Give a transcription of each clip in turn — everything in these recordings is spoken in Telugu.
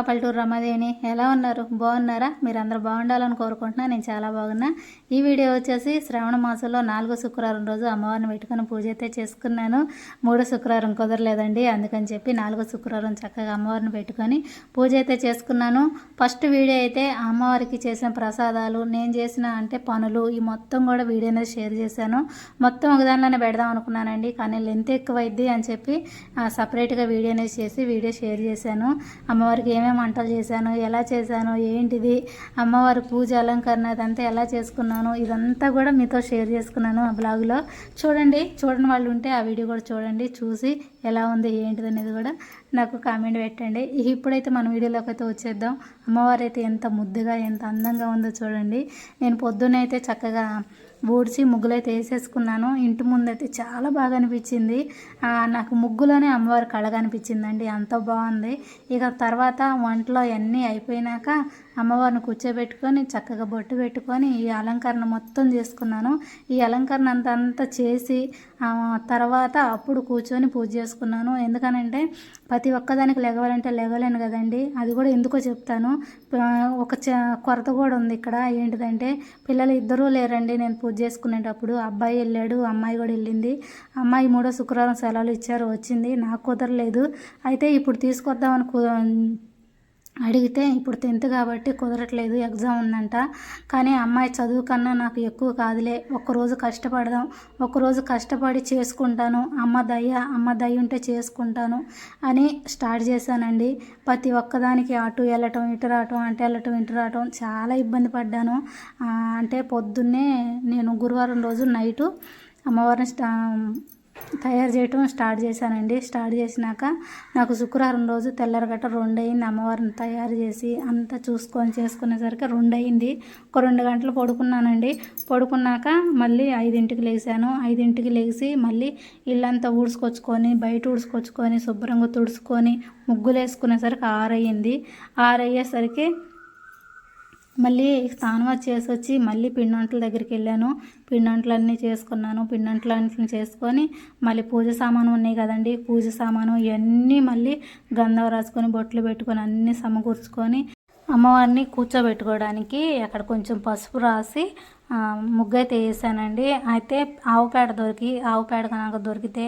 పక్క పల్లెటూరు రమాదేవిని. ఎలా ఉన్నారు? బాగున్నారా? మీరు బాగుండాలని కోరుకుంటున్నా. నేను చాలా బాగున్నా. ఈ వీడియో వచ్చేసి శ్రావణ మాసంలో నాలుగో శుక్రవారం రోజు అమ్మవారిని పెట్టుకొని పూజ అయితే చేసుకున్నాను. మూడో శుక్రవారం కుదరలేదండి. అందుకని చెప్పి నాలుగో శుక్రవారం చక్కగా అమ్మవారిని పెట్టుకొని పూజ అయితే చేసుకున్నాను. ఫస్ట్ వీడియో అయితే అమ్మవారికి చేసిన ప్రసాదాలు నేను చేసిన అంటే పనులు ఈ మొత్తం కూడా వీడియో అనేది షేర్ చేశాను. మొత్తం ఒకదానిలోనే పెడదాం అనుకున్నానండి. కానీ లెంత్ ఎక్కువైద్ది అని చెప్పి సపరేట్గా వీడియో అనేది చేసి వీడియో షేర్ చేశాను. అమ్మవారికి ఏమేమి వంటలు చేశాను ఎలా చేశాను ఏంటిది అమ్మవారి పూజ అలంకరణ అదంతా ఎలా చేసుకున్నాను ఇదంతా కూడా మీతో షేర్ చేసుకున్నాను ఆ బ్లాగ్లో. చూడండి చూడని వాళ్ళు ఉంటే ఆ వీడియో కూడా చూడండి చూసి ఎలా ఉంది ఏంటిది అనేది కూడా నాకు కామెంట్ పెట్టండి. ఇప్పుడైతే మన వీడియోలోకి అయితే వచ్చేద్దాం. అమ్మవారు అయితే ఎంత ముద్దుగా ఎంత అందంగా ఉందో చూడండి. నేను పొద్దున్నైతే చక్కగా ఊడ్చి ముగ్గులైతే వేసేసుకున్నాను. ఇంటి ముందైతే చాలా బాగా అనిపించింది. నాకు ముగ్గులోనే అమ్మవారి కళగా అనిపించిందండి. అంత బాగుంది. ఇక తర్వాత వంటలో అన్నీ అయిపోయినాక అమ్మవారిని కూర్చోబెట్టుకొని చక్కగా బొట్టు పెట్టుకొని ఈ అలంకరణ మొత్తం చేసుకున్నాను. ఈ అలంకరణ అంతా అంత చేసి తర్వాత అప్పుడు కూర్చొని పూజ చేసుకున్నాను. ఎందుకనంటే ప్రతి ఒక్కదానికి లెగవాలంటే లెగలేను కదండి. అది కూడా ఎందుకో చెప్తాను. ఒక చ కొరత కూడా ఉంది ఇక్కడ. ఏంటిదంటే పిల్లలు ఇద్దరూ లేరండి నేను పూజ చేసుకునేటప్పుడు. అబ్బాయి వెళ్ళాడు అమ్మాయి కూడా వెళ్ళింది. అమ్మాయి మూడో శుక్రవారం సెలవులు ఇచ్చారు వచ్చింది. నాకు కుదరలేదు. అయితే ఇప్పుడు తీసుకొద్దామని అడిగితే ఇప్పుడు టెన్త్ కాబట్టి కుదరట్లేదు ఎగ్జామ్ ఉందంట. కానీ అమ్మాయి చదువు కన్నా నాకు ఎక్కువ కాదులే. ఒక్కరోజు కష్టపడదాం ఒక్కరోజు కష్టపడి చేసుకుంటాను. అమ్మ దయ అమ్మ దయ ఉంటే చేసుకుంటాను అని స్టార్ట్ చేశానండి. ప్రతి ఒక్కదానికి అటు వెళ్ళటం ఇటు రావటం అంటే వెళ్ళటం ఇటు రావటం చాలా ఇబ్బంది పడ్డాను. అంటే పొద్దున్నే నేను గురువారం రోజు నైటు అమ్మవారిని స్టా తయారు చేయటం స్టార్ట్ చేశానండి. స్టార్ట్ చేసినాక నాకు శుక్రవారం రోజు తెల్లరగట్ట రెండు అయింది అమ్మవారిని తయారు చేసి అంతా చూసుకొని చేసుకునేసరికి రెండు అయింది ఒక రెండు గంటలు పడుకున్నానండి. పడుకున్నాక మళ్ళీ ఐదింటికి లేచాను. ఐదింటికి లేచి మళ్ళీ ఇల్లంతా ఊడ్చుకొచ్చుకొని బయట ఊడ్చుకొచ్చుకొని శుభ్రంగా తుడుచుకొని ముగ్గులు వేసుకునేసరికి ఆరు అయ్యింది ఆరు అయ్యేసరికి మళ్ళీ స్నానం చేసి వచ్చి మళ్ళీ పిండంట్ల దగ్గరికి వెళ్ళాను. పిండంట్లన్నీ చేసుకున్నాను. పిండంట్లన్నీ చేసుకొని మళ్ళీ పూజ సామాను ఉన్నాయి కదండి. పూజ సామాను ఇవన్నీ మళ్ళీ గంధం రాసుకొని బొట్లు పెట్టుకొని అన్నీ సమకూర్చుకొని అమ్మవారిని కూర్చోబెట్టుకోవడానికి అక్కడ కొంచెం పసుపు రాసి ముగ్గైతే వేసానండి. అయితే ఆవు పేడ దొరికి ఆవు పేడ కనుక దొరికితే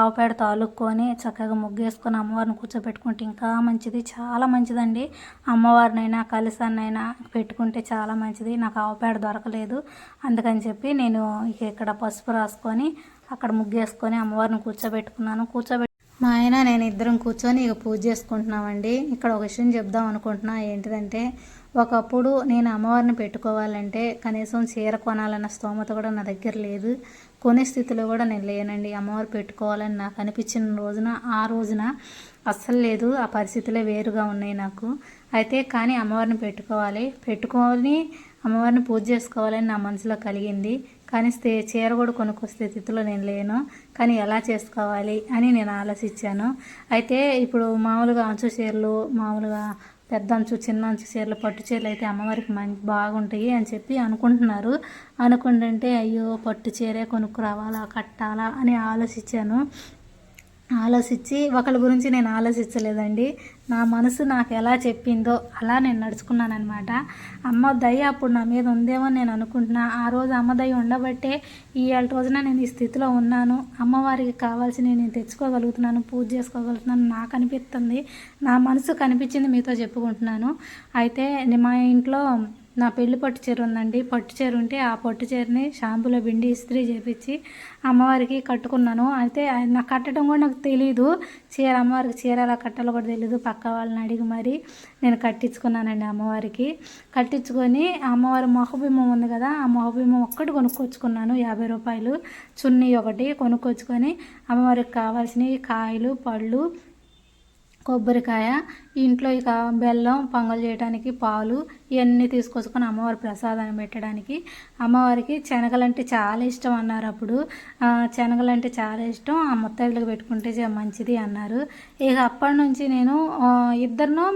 ఆవు పేడ తాలుక్కొని చక్కగా ముగ్గేసుకొని అమ్మవారిని కూర్చోబెట్టుకుంటే ఇంకా మంచిది చాలా మంచిదండి. అమ్మవారినైనా కలిసాన్నైనా పెట్టుకుంటే చాలా మంచిది. నాకు ఆవు పేడ దొరకలేదు. అందుకని చెప్పి నేను ఇక ఇక్కడ పసుపు రాసుకొని అక్కడ ముగ్గేసుకొని అమ్మవారిని కూర్చోబెట్టుకున్నాను. కూర్చోబెట్టు మా ఆయన నేను ఇద్దరం కూర్చొని ఇక పూజ చేసుకుంటున్నామండి. ఇక్కడ ఒక విషయం చెప్దాం అనుకుంటున్నా. ఏంటిదంటే ఒకప్పుడు నేను అమ్మవారిని పెట్టుకోవాలంటే కనీసం చీర కొనాలన్న స్తోమత కూడా నా దగ్గర లేదు. కొనే స్థితిలో కూడా నేను లేనండి. అమ్మవారు పెట్టుకోవాలని నాకు అనిపించిన రోజున ఆ రోజున అస్సలు లేదు. ఆ పరిస్థితులే వేరుగా ఉన్నాయి నాకు. అయితే కానీ అమ్మవారిని పెట్టుకోవాలి. పెట్టుకొని అమ్మవారిని పూజ చేసుకోవాలని నా మనసులో కలిగింది. కానీ చీర కూడా కొనుక్కొస్తే స్థితిలో నేను లేను. కానీ ఎలా చేసుకోవాలి అని నేను ఆలోచించాను. అయితే ఇప్పుడు మామూలుగా అంచు చీరలు మామూలుగా పెద్ద అంచు చిన్న అంచు చీరలు పట్టు చీరలు అయితే అమ్మవారికి మంచి బాగుంటాయి అని చెప్పి అనుకుంటున్నారు. అనుకుంటుంటే అయ్యో పట్టు చీరే కొనుక్కురావాలా కట్టాలా అని ఆలోచించాను. ఆలోచించి ఒకళ్ళ గురించి నేను ఆలోచించలేదండి. నా మనసు నాకు ఎలా చెప్పిందో అలా నేను నడుచుకున్నానమాట అమ్మ దయ అప్పుడు నా మీద ఉందేమో నేను అనుకుంటున్నా. ఆ రోజు అమ్మ దయ ఉండబట్టే ఈ ఏళ్ళ రోజున నేను ఈ స్థితిలో ఉన్నాను. అమ్మవారికి కావాల్సిన నేను తెచ్చుకోగలుగుతున్నాను పూజ చేసుకోగలుగుతున్నాను. నాకు అనిపిస్తుంది నా మనసు కనిపించింది మీతో చెప్పుకుంటున్నాను. అయితే మా ఇంట్లో నా పెళ్ళి పట్టు చీర ఉందండి. పట్టు చీర ఉంటే ఆ పట్టు చీరని షాంపూలో బిండి ఇస్త్రీ చేపించి అమ్మవారికి కట్టుకున్నాను. అయితే అది నాకు కట్టడం కూడా నాకు తెలియదు చీర అమ్మవారికి చీర ఎలా కట్టాలో కూడా తెలియదు పక్క వాళ్ళని అడిగి మరి నేను కట్టించుకున్నానండి అమ్మవారికి. కట్టించుకొని అమ్మవారి మొహబిమ్మం ఉంది కదా ఆ మొహబిమ్మం ఒక్కటి కొనుక్కొచ్చుకున్నాను. యాభై రూపాయలు. చున్నీ ఒకటి కొనుక్కొచ్చుకొని అమ్మవారికి కావాల్సినవి కాయలు పళ్ళు కొబ్బరికాయ ఇంట్లో ఇక బెల్లం పొంగల్ చేయడానికి పాలు ఇవన్నీ తీసుకొచ్చుకొని అమ్మవారి ప్రసాదాన్ని పెట్టడానికి. అమ్మవారికి శనగలంటే చాలా ఇష్టం అన్నారు అప్పుడు. శనగలంటే చాలా ఇష్టం. ఆ ముత్తైదులకు పెట్టుకుంటే మంచిది అన్నారు. ఇక అప్పటి నుంచి నేను ఇద్దరినో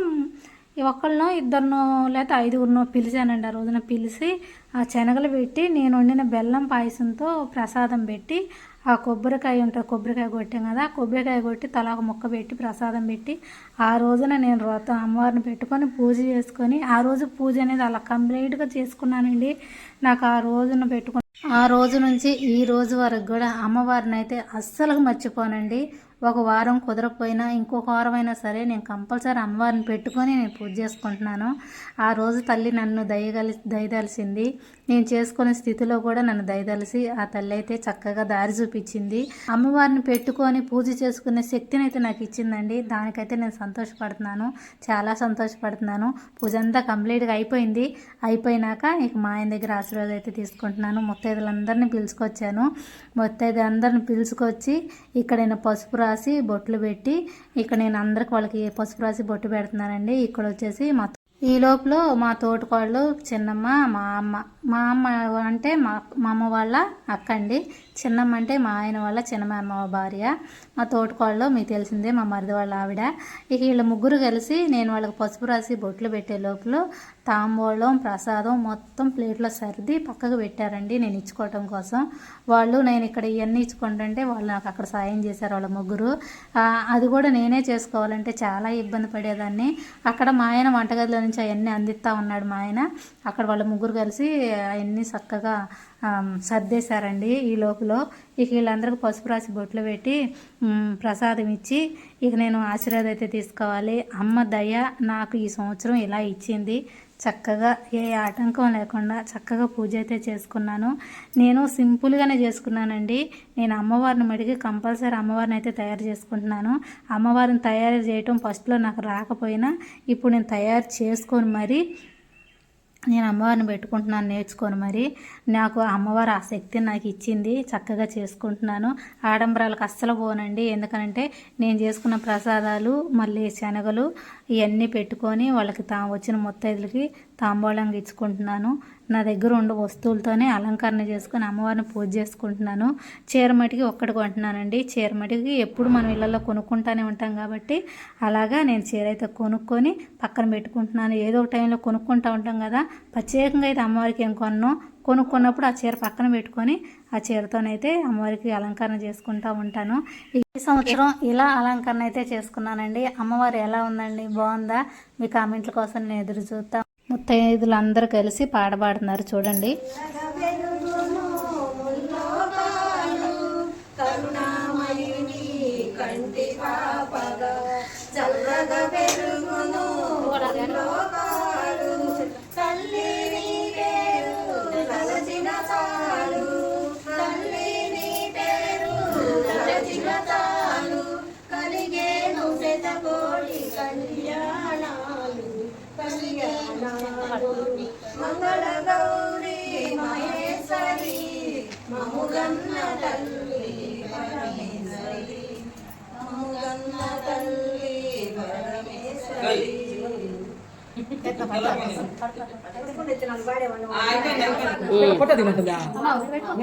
ఒకళ్ళనో ఇద్దరినో లేకపోతే ఐదుగురినో పిలిచానండి ఆ రోజున. పిలిచి ఆ శనగలు పెట్టి నేను వండిన బెల్లం పాయసంతో ప్రసాదం పెట్టి ఆ కొబ్బరికాయ ఉంటుంది కొబ్బరికాయ కొట్టాం కదా ఆ కొబ్బరికాయ కొట్టి తలా మొక్క ముక్క పెట్టి ప్రసాదం పెట్టి ఆ రోజున నేను వ్రతం అమ్మవారిని పెట్టుకొని పూజ చేసుకొని ఆ రోజు పూజ అనేది అలా కంప్లీట్గా చేసుకున్నానండి. నాకు ఆ రోజున పెట్టుకుని ఆ రోజు నుంచి ఈ రోజు వరకు కూడా అమ్మవారిని అయితే అస్సలు మర్చిపోనండి. ఒక వారం కుదరకపోయినా ఇంకొక వారం అయినా సరే నేను కంపల్సరీ అమ్మవారిని పెట్టుకొని నేను పూజ చేసుకుంటున్నాను. ఆ రోజు తల్లి నన్ను దయగలి దయదలిసింది. నేను చేసుకునే స్థితిలో కూడా నన్ను దయదలిసి ఆ తల్లి అయితే చక్కగా దారి చూపించింది. అమ్మవారిని పెట్టుకొని పూజ చేసుకునే శక్తిని అయితే నాకు ఇచ్చిందండి. దానికైతే నేను సంతోషపడుతున్నాను. చాలా సంతోషపడుతున్నాను. పూజ అంతా కంప్లీట్గా అయిపోయింది. అయిపోయినాక ఇక మా ఆయన దగ్గర ఆశీర్వాదం అయితే తీసుకుంటున్నాను. ముత్తైదులందరినీ పిలుచుకొచ్చాను. ముత్తైదులందరిని పిలుచుకొచ్చి ఇక్కడ నేను పసుపు రాసి బొట్లు పెట్టి ఇక్కడ నేను అందరికి వాళ్ళకి పసుపు రాసి బొట్టు పెడుతున్నానండి. ఇక్కడ వచ్చేసి మా ఈ లోపల మా తోటికోళ్ళు చిన్నమ్మ మా అమ్మ. మా అమ్మ అంటే మా మా అమ్మ వాళ్ళ అక్క అండి చిన్నమ్మ అంటే మా ఆయన వాళ్ళ చిన్నమ్మ భార్య. మా తోటికోళ్ళు మీకు తెలిసిందే మా మరిది వాళ్ళ ఆవిడ. ఇక వీళ్ళ ముగ్గురు కలిసి నేను వాళ్ళకి పసుపు రాసి బొట్లు పెట్టే లోపల తాంబూలం ప్రసాదం మొత్తం ప్లేట్లో సర్ది పక్కకు పెట్టారండి నేను ఇచ్చుకోవటం కోసం. వాళ్ళు నేను ఇక్కడ ఇవన్నీ ఇచ్చుకుంటుంటే వాళ్ళు నాకు అక్కడ సాయం చేశారు వాళ్ళ ముగ్గురు. అది కూడా నేనే చేసుకోవాలంటే చాలా ఇబ్బంది పడేదాన్ని. అక్కడ మా ఆయన వంటగదిలో నుంచి అవన్నీ అందిస్తూ ఉన్నాడు మా ఆయన. అక్కడ వాళ్ళ ముగ్గురు కలిసి అవన్నీ చక్కగా సర్దేశారండి ఈ లోపల. ఇక వీళ్ళందరికీ పసుపు రాసి బొట్లు పెట్టి ప్రసాదం ఇచ్చి ఇక నేను ఆశీర్వాదం అయితే తీసుకోవాలి. అమ్మ దయ నాకు ఈ సంవత్సరం ఇలా ఇచ్చింది. చక్కగా ఏ ఆటంకం లేకుండా చక్కగా పూజ అయితే చేసుకున్నాను. నేను సింపుల్గానే చేసుకున్నానండి. నేను అమ్మవారిని మడిగి కంపల్సరీ అమ్మవారిని అయితే తయారు చేసుకుంటున్నాను. అమ్మవారిని తయారు చేయటం ఫస్ట్లో నాకు రాకపోయినా ఇప్పుడు నేను తయారు చేసుకొని మరీ నేను అమ్మవారిని పెట్టుకుంటున్నాను నేర్చుకొని మరి. నాకు అమ్మవారు ఆ శక్తిని నాకు ఇచ్చింది చక్కగా చేసుకుంటున్నాను. ఆడంబరాలకు అస్సలు పోనండి. ఎందుకనంటే నేను చేసుకున్న ప్రసాదాలు మళ్ళీ శనగలు ఇవన్నీ పెట్టుకొని వాళ్ళకి తా వచ్చిన ముత్తైదులకి తాంబూలంగా ఇచ్చుకుంటున్నాను. నా దగ్గర ఉండే వస్తువులతోనే అలంకరణ చేసుకొని అమ్మవారిని పూజ చేసుకుంటున్నాను. చీర మటికి ఒక్కటి కొంటున్నానండి. చీర మటికి ఎప్పుడు మనం ఇళ్ళల్లో కొనుక్కుంటానే ఉంటాం కాబట్టి అలాగా నేను చీర అయితే కొనుక్కొని పక్కన పెట్టుకుంటున్నాను. ఏదో ఒక టైంలో కొనుక్కుంటూ ఉంటాం కదా. ప్రత్యేకంగా అయితే అమ్మవారికి ఏం కొన్నాం. కొనుక్కున్నప్పుడు ఆ చీర పక్కన పెట్టుకొని ఆ చీరతోనైతే అమ్మవారికి అలంకరణ చేసుకుంటూ ఉంటాను. ఈ సంవత్సరం ఇలా అలంకరణ అయితే చేసుకున్నానండి. అమ్మవారు ఎలా ఉందండి? బాగుందా? మీ కామెంట్ల కోసం నేను ఎదురు చూస్తాను ముత్తైదులు అందరూ కలిసి పాట పాడుతున్నారు. చూడండి.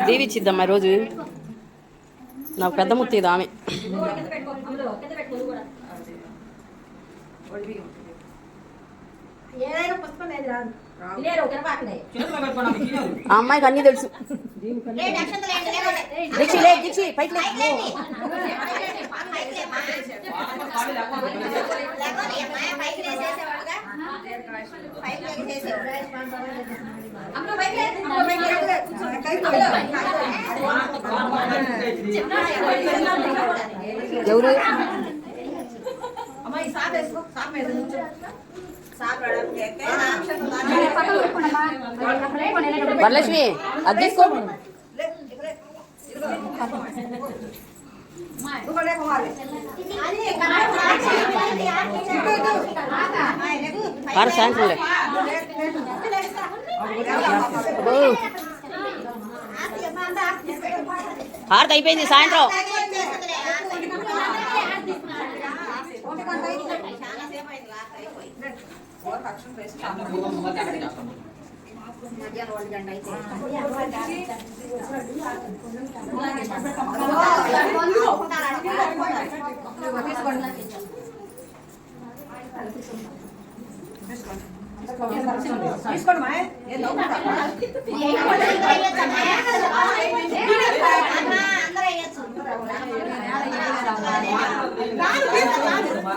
దీవిచ్చిద్దమ్మా రోజు. నాకు పెద్ద ముత్తేది ఆమె. ఏదైనా పుస్తకం లేదు రాదు. అమ్మాయికి అన్నీ తెలుసు దీక్షి లే దీక్షి పైకి లే ఎవరు వరలక్ష్మి అది తీసుకో. వారు సాయంత్రం లే. అయిపోయింది సాయంత్రం. ఫోర్ ఫంక్షన్ ప్రైస్ మధ్యాహ్నం వాళ్ళు గంట అయితే తీసుకోండి మా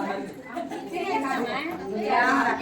అందరూ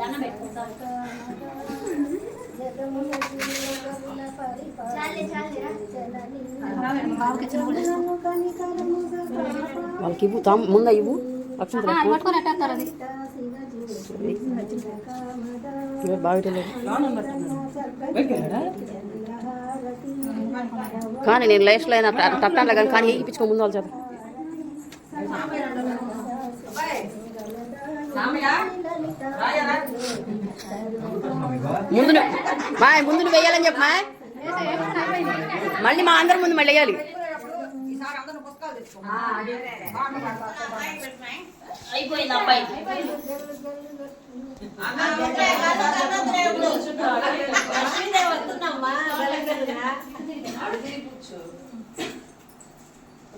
దండం పెట్టమ్మా వాళ్ళకి ఇవ్వు తాము ముందా ఇవ్వు. కానీ నేను లేస్లో అయినా తప్పటాను కానీ కానీ ఇప్పించుకో ముందు వాళ్ళు చేత. ముందు మా ముందు నువ్వు వేయాలని చెప్పు మా మళ్ళీ మా అందరి ముందు మళ్ళీ వేయాలి ఈసారి అందరూ పుస్తకాలు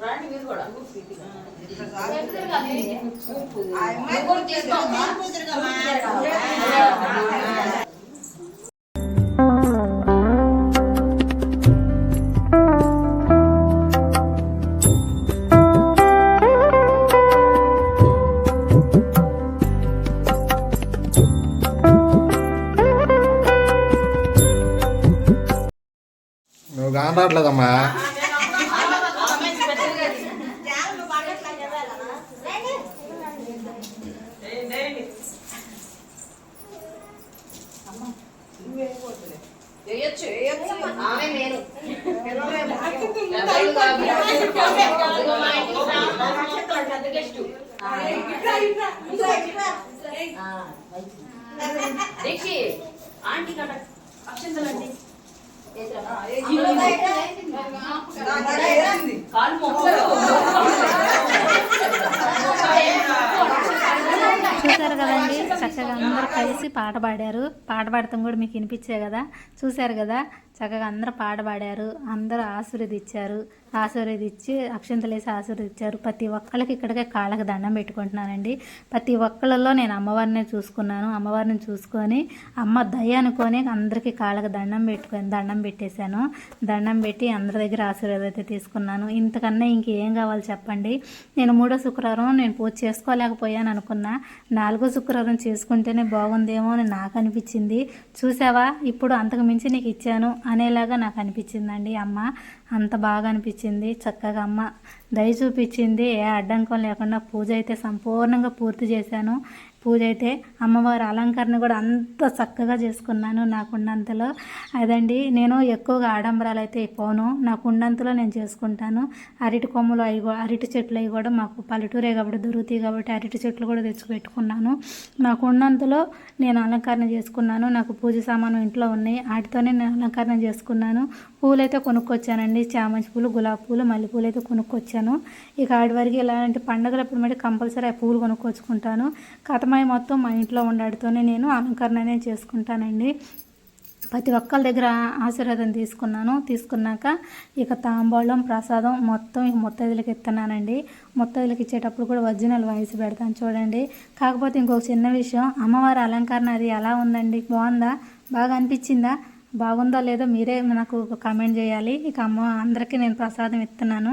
తెచ్చుకో అయిపోయింది అబ్బాయి ఆంటీ కట అక్షంతలండి కాలు చూశారు కదండి? చక్కగా అందరూ కలిసి పాట పాడారు. పాట పాడటం కూడా మీకు వినిపించే కదా? చూశారు కదా? చక్కగా అందరూ పాట పాడారు. అందరూ ఆశీర్వదించారు. ఆశీర్వదించి అక్షంతలేసి ఆశీర్వదించారు ప్రతి ఒక్కళ్ళకి ఇక్కడికే కాళ్ళకి దండం పెట్టుకుంటున్నానండి. ప్రతి ఒక్కళ్ళలో నేను అమ్మవారిని చూసుకున్నాను. అమ్మవారిని చూసుకొని అమ్మ దయ అనుకొని అందరికీ కాళ్ళకి దండం పెట్టుకొని దండం పెట్టేశాను. దండం పెట్టి అందరి దగ్గర ఆశీర్వాదం అయితే తీసుకున్నాను. ఇంతకన్నా ఇంకేం కావాలి చెప్పండి? నేను మూడో శుక్రవారం నేను పూజ చేసుకోలేకపోయాను అనుకున్నా. నాలుగో శుక్రవారం చేసుకుంటేనే బాగుందేమో అని నాకు అనిపించింది. చూసావా? ఇప్పుడు అంతకు మించి నీకు ఇచ్చాను అనేలాగా నాకు అనిపించిందండి అమ్మ. అంత బాగా అనిపించింది. చక్కగా అమ్మ దయ చూపించింది. ఏ అడ్డంకం లేకుండా పూజ అయితే సంపూర్ణంగా పూర్తి చేశాను. పూజ అయితే అమ్మవారి అలంకరణ కూడా అంత చక్కగా చేసుకున్నాను నాకున్నంతలో అదండి నేను ఎక్కువగా ఆడంబరాలు అయితే పోను. నాకున్నంతలో నేను చేసుకుంటాను. అరటి కొమ్మలు అవి అరటి చెట్లు అవి కూడా మాకు పల్లెటూరే కాబట్టి దొరుకుతాయి కాబట్టి అరటి చెట్లు కూడా తెచ్చి పెట్టుకున్నాను. నేను అలంకరణ చేసుకున్నాను. నాకు పూజ సామాను ఇంట్లో ఉన్నాయి. వాటితోనే నేను అలంకరణ చేసుకున్నాను. పూలు అయితే కొనుక్కొచ్చానండి. చామంతి పూలు గులాబీ పూలు మల్లె పూలు అయితే కొనుక్కొచ్చాను. ఇక ఆడి వరకు ఇలాంటి పండగలప్పుడు మళ్ళీ కంపల్సరీ ఆ పూలు కొనుక్కొచ్చుకుంటాను. కథ అమ్మాయి మొత్తం మా ఇంట్లో ఉండాడితోనే నేను అలంకరణ చేసుకుంటానండి. ప్రతి ఒక్కరి దగ్గర ఆశీర్వాదం తీసుకున్నాను. తీసుకున్నాక ఇక తాంబూలం ప్రసాదం మొత్తం ఇక ముత్తైదులకు ఇస్తున్నానండి. ముత్తైదులకు ఇచ్చేటప్పుడు కూడా ఒరిజినల్ వాయిస్ పెడతాను చూడండి. కాకపోతే ఇంకొక చిన్న విషయం అమ్మవారి అలంకరణ అది ఎలా ఉందండి? బాగుందా? బాగా అనిపించిందా? బాగుందో లేదో మీరే నాకు ఒక కామెంట్ చేయాలి. ఇక అమ్మ అందరికీ నేను ప్రసాదం ఇస్తున్నాను.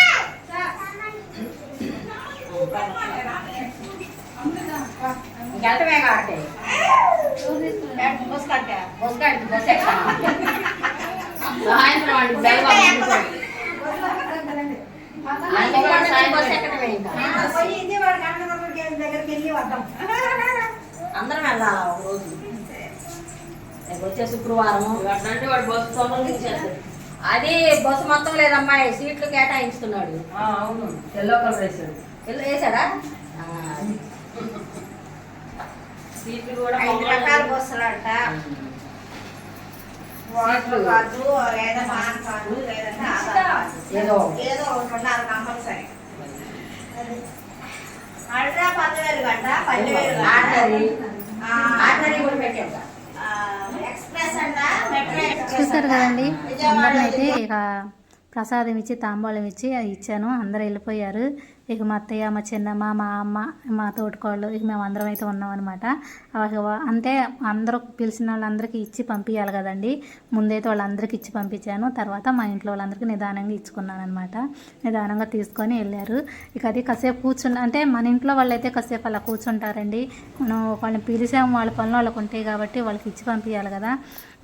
అందుకని సాయంత్రం బస్ ఎక్కడమే ఇంకా. అందరం వెళ్ళాలా ఒక రోజు వచ్చే శుక్రవారం అంటే వాడు బస్సు సంబంధించారు అది బస్సు మొత్తం లేదమ్మా సీట్లు కేటాయించుతున్నాడు. అవును. ఎల్లో కలర్ వేసాడు వేసాడా సీట్లు కూడా ఐదు రకాల వాటర్ కార్డు లేదా పాన్ కార్డు లేదంటే. ఏదో ఏదో ఒకటి ఉండాలి కంపల్సరీ. అల్ట్రా పదివేలు గంట పదివేలు గంట. ఆర్డరీ ఆ, ఆర్డరీ కూడా పెట్టాడు ఆ, ఎక్స్ప్రెస్ అంట. మెట్రో ఎక్స్ప్రెస్ చూసారు అంట. కదండి? అందరినైతే ఇక ప్రసాదం ఇచ్చి తాంబూలం ఇచ్చి ఇచ్చాను. అందరూ వెళ్ళిపోయారు. ఇక మా అత్తయ్య మా చిన్నమ్మ మా అమ్మ మా తోటికోళ్ళు ఇక మేము అందరం అయితే ఉన్నాం అనమాట అంటే అందరూ పిలిచిన వాళ్ళందరికీ ఇచ్చి పంపించాలి కదండి. ముందైతే వాళ్ళందరికీ ఇచ్చి పంపించాను. తర్వాత మా ఇంట్లో వాళ్ళందరికీ నిదానంగా ఇచ్చుకున్నాను అనమాట నిదానంగా తీసుకొని వెళ్ళారు. ఇక అది కాసేపు కూర్చున్న అంటే మన ఇంట్లో వాళ్ళైతే కాసేపు అలా కూర్చుంటారండి. మనం వాళ్ళని పిలిచాము వాళ్ళ పనులు వాళ్ళకు ఉంటాయి కాబట్టి వాళ్ళకి ఇచ్చి పంపించాలి కదా.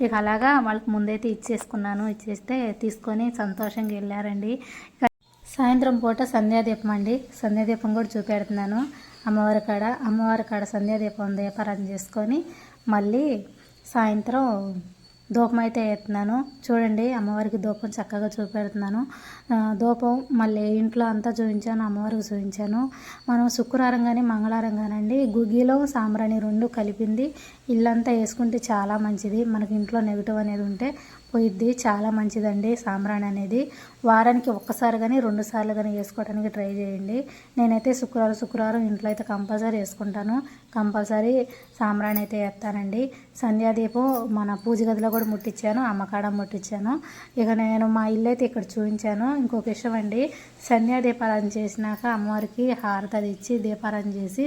ఇక అలాగా వాళ్ళకి ముందైతే ఇచ్చేసుకున్నాను. ఇచ్చేస్తే తీసుకొని సంతోషంగా వెళ్ళారండి. ఇక సాయంత్రం పూట సంధ్యాదీపం అండి. సంధ్యాదీపం కూడా చూపెడుతున్నాను. అమ్మవారి కాడ అమ్మవారి కాడ సంధ్యాదీపం దీపారాధన చేసుకొని మళ్ళీ సాయంత్రం ధూపం అయితే వేస్తున్నాను చూడండి అమ్మవారికి ధూపం చక్కగా చూపెడుతున్నాను. దూపం ధూపం మళ్ళీ ఇంట్లో అంతా చూపించాను అమ్మవారికి చూపించాను. మనం శుక్రవారం కానీ మంగళవారం కానండి గుగ్గిలో సాంబ్రాణి రెండు కలిపింది. ఇల్లంతా వేసుకుంటే చాలా మంచిది. మనకి ఇంట్లో నెగిటివ్ అనేది ఉంటే పోయిద్ది. చాలా మంచిదండి సాంబ్రాణి అనేది. వారానికి ఒక్కసారి కానీ రెండు సార్లు కానీ వేసుకోవడానికి ట్రై చేయండి. నేనైతే శుక్రవారం శుక్రవారం ఇంట్లో అయితే కంపల్సరీ వేసుకుంటాను. కంపల్సరీ సాంబ్రాణి అయితే వేస్తానండి. సంధ్యాదీపం మన పూజ గదిలో కూడా ముట్టించాను అమ్మకాడ ముట్టించాను ఇక నేను మా ఇల్లు అయితే ఇక్కడ చూపించాను. ఇంకొక విషయం అండి సంధ్యా చేసినాక అమ్మవారికి హారతది ఇచ్చి దీపారాధన చేసి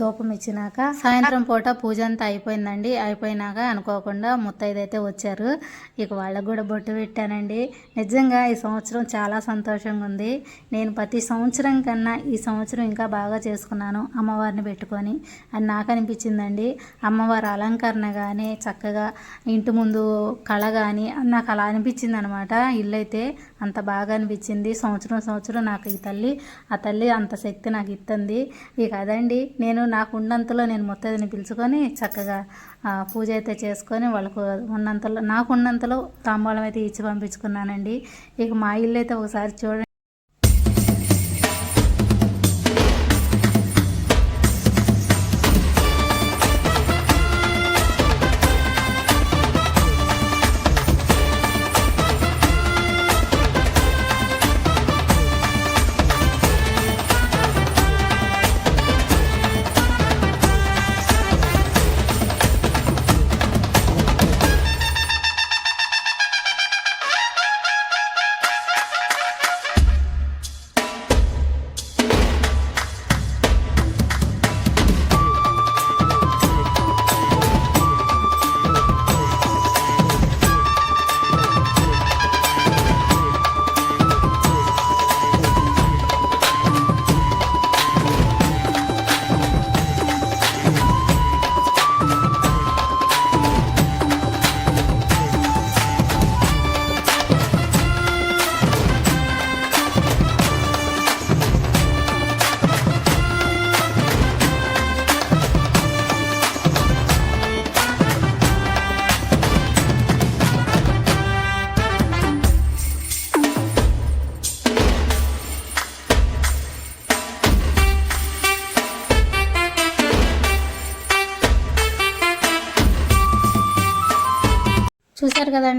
ధూపం ఇచ్చినాక సాయంత్రం పూట పూజ అంతా అయిపోయిందండి. అయిపోయినాక అనుకోకుండా ముత్తైదైతే వచ్చారు. ఇక వాళ్ళకు కూడా బొట్టు పెట్టానండి. నిజంగా ఈ సంవత్సరం చాలా సంతోషంగా ఉంది. నేను ప్రతి సంవత్సరం కన్నా ఈ సంవత్సరం ఇంకా బాగా చేసుకున్నాను అమ్మవారిని పెట్టుకొని. అని నాకు అనిపించిందండి. అమ్మవారి అలంకరణ కానీ చక్కగా ఇంటి ముందు కళ కానీ నాకు అలా అనిపించింది అనమాట ఇల్లు అయితే అంత బాగా అనిపించింది. సంవత్సరం సంవత్సరం నాకు ఈ తల్లి ఆ తల్లి అంత శక్తి నాకు ఇస్తుంది ఇక అదండి నేను నాకు ఉన్నంతలో నేను ముత్తదిని పిలుచుకొని చక్కగా పూజ అయితే చేసుకొని వాళ్ళకు ఉన్నంతలో నాకు ఉన్నంతలో తాంబూలం అయితే ఇచ్చి పంపించుకున్నానండి. ఇక మా ఇల్లు అయితే ఒకసారి చూడండి.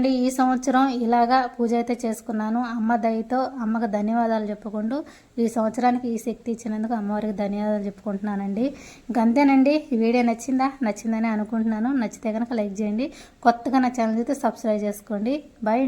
అండి ఈ సంవత్సరం ఇలాగా పూజ అయితే చేసుకున్నాను. అమ్మ దయతో అమ్మకు ధన్యవాదాలు చెప్పుకుంటూ ఈ సంవత్సరానికి ఈ శక్తి ఇచ్చినందుకు అమ్మవారికి ధన్యవాదాలు చెప్పుకుంటున్నానండి. ఇంక అంతేనండి ఈ వీడియో నచ్చిందా? నచ్చిందని అనుకుంటున్నాను. నచ్చితే కనుక లైక్ చేయండి. కొత్తగా నా ఛానల్ అయితే సబ్స్క్రైబ్ చేసుకోండి. బాయ్